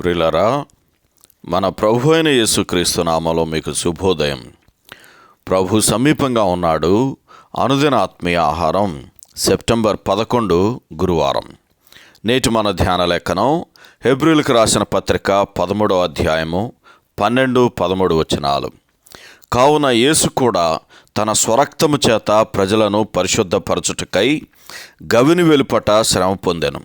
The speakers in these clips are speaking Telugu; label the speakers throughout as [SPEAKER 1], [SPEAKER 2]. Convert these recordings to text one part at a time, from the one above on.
[SPEAKER 1] ప్రిలరా మన ప్రభు అయిన యేసుక్రీస్తు నామలో మీకు శుభోదయం. ప్రభు సమీపంగా ఉన్నాడు. అనుదిన ఆత్మీయ ఆహారం సెప్టెంబర్ పదకొండు గురువారం. నేటి మన ధ్యాన లేఖనం హెబ్రిల్కి రాసిన పత్రిక పదమూడో అధ్యాయము పన్నెండు పదమూడు వచనాలు. కావున యేసు కూడా తన స్వరక్తము చేత ప్రజలను పరిశుద్ధపరచుటకై గవిని వెలుపట శ్రమ పొందెను.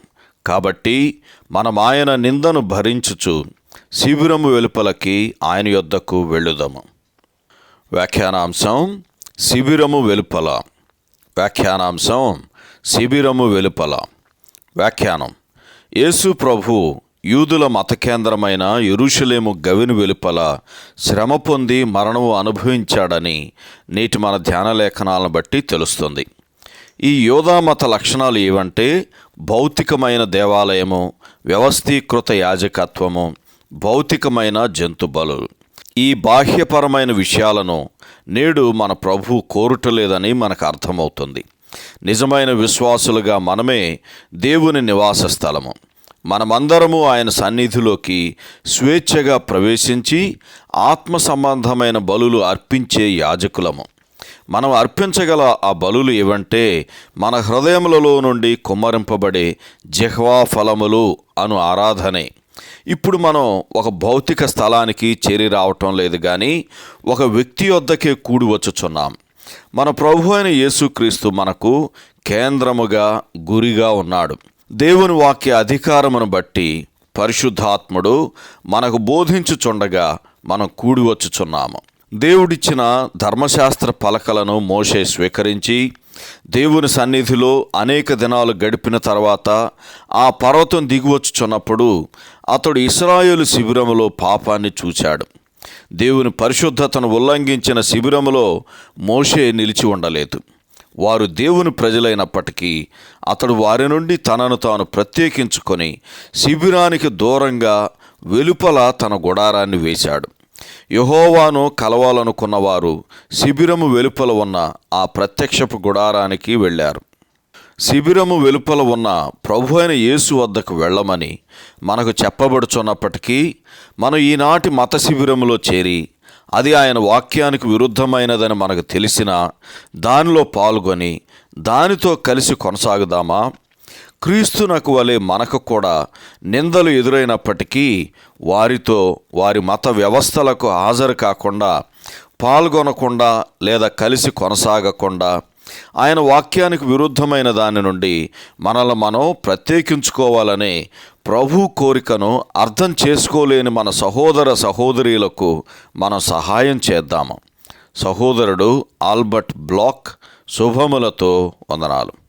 [SPEAKER 1] కాబట్టి మనం ఆయన నిందను భరించుచు శిబిరము వెలుపలకి ఆయన యొద్దకు వెళ్ళుదాము. వ్యాఖ్యానాంశం శిబిరము వెలుపల. వ్యాఖ్యానాంశం శిబిరము వెలుపల. వ్యాఖ్యానం యేసు ప్రభు యూదుల మత కేంద్రమైన యెరూషలేము గవిని వెలుపల శ్రమ పొంది మరణము అనుభవించాడని నేటి మన ధ్యాన లేఖనాలను బట్టి తెలుస్తుంది. ఈ యోధామత లక్షణాలు ఏవంటే భౌతికమైన దేవాలయము వ్యవస్థీకృత యాజకత్వము భౌతికమైన జంతు బలు. ఈ బాహ్యపరమైన విషయాలను నేడు మన ప్రభు కోరుటలేదని మనకు అర్థమవుతుంది. నిజమైన విశ్వాసులుగా మనమే దేవుని నివాస స్థలము. మనమందరము ఆయన సన్నిధిలోకి స్వేచ్ఛగా ప్రవేశించి ఆత్మ సంబంధమైన బలులు అర్పించే యాజకులము. మనం అర్పించగల ఆ బలులు ఏవంటే మన హృదయములలో నుండి కుమ్మరింపబడే జిహ్వా ఫలములు అను ఆరాధనే. ఇప్పుడు మనం ఒక భౌతిక స్థలానికి చేరి రావటం లేదు కానీ ఒక వ్యక్తి వద్దకే కూడి వచ్చుచున్నాం. మన ప్రభు అయిన యేసుక్రీస్తు మనకు కేంద్రముగా గురిగా ఉన్నాడు. దేవుని వాక్య అధికారమును బట్టి పరిశుద్ధాత్ముడు మనకు బోధించుచుండగా మనం కూడి వచ్చుచున్నాము. దేవుడిచ్చిన ధర్మశాస్త్ర పలకలను మోషే స్వీకరించి దేవుని సన్నిధిలో అనేక దినాలు గడిపిన తర్వాత ఆ పర్వతం దిగివచ్చుచున్నప్పుడు అతడు ఇస్రాయేలు శిబిరములో పాపాన్ని చూచాడు. దేవుని పరిశుద్ధతను ఉల్లంఘించిన శిబిరములో మోషే నిలిచి ఉండలేదు. వారు దేవుని ప్రజలైనప్పటికీ అతడు వారి నుండి తనను తాను ప్రత్యేకించుకొని శిబిరానికి దూరంగా వెలుపల తన గుడారాన్ని వేశాడు. యహోవాను కలవాలనుకున్నవారు శిబిరము వెలుపల ఉన్న ఆ ప్రత్యక్షపు గుడారానికి వెళ్ళారు. శిబిరము వెలుపల ఉన్న ప్రభు అయిన యేసు వద్దకు వెళ్ళమని మనకు చెప్పబడుచున్నప్పటికీ మనం ఈనాటి మత శిబిరములో చేరి అది ఆయన వాక్యానికి విరుద్ధమైనదని మనకు తెలిసినా దానిలో పాల్గొని దానితో కలిసి కొనసాగుదామా? క్రీస్తునకు వలె మనకు కూడా నిందలు ఎదురైనప్పటికీ వారితో వారి మత వ్యవస్థలకు హాజరు కాకుండా పాల్గొనకుండా లేదా కలిసి కొనసాగకుండా ఆయన వాక్యానికి విరుద్ధమైన దాని నుండి మనల్ని మనం ప్రత్యేకించుకోవాలనే ప్రభు కోరికను అర్థం చేసుకోలేని మన సహోదర సహోదరీలకు మనం సహాయం చేద్దాము. సహోదరుడు ఆల్బర్ట్ బ్లాక్ శుభములతో వందనాలు.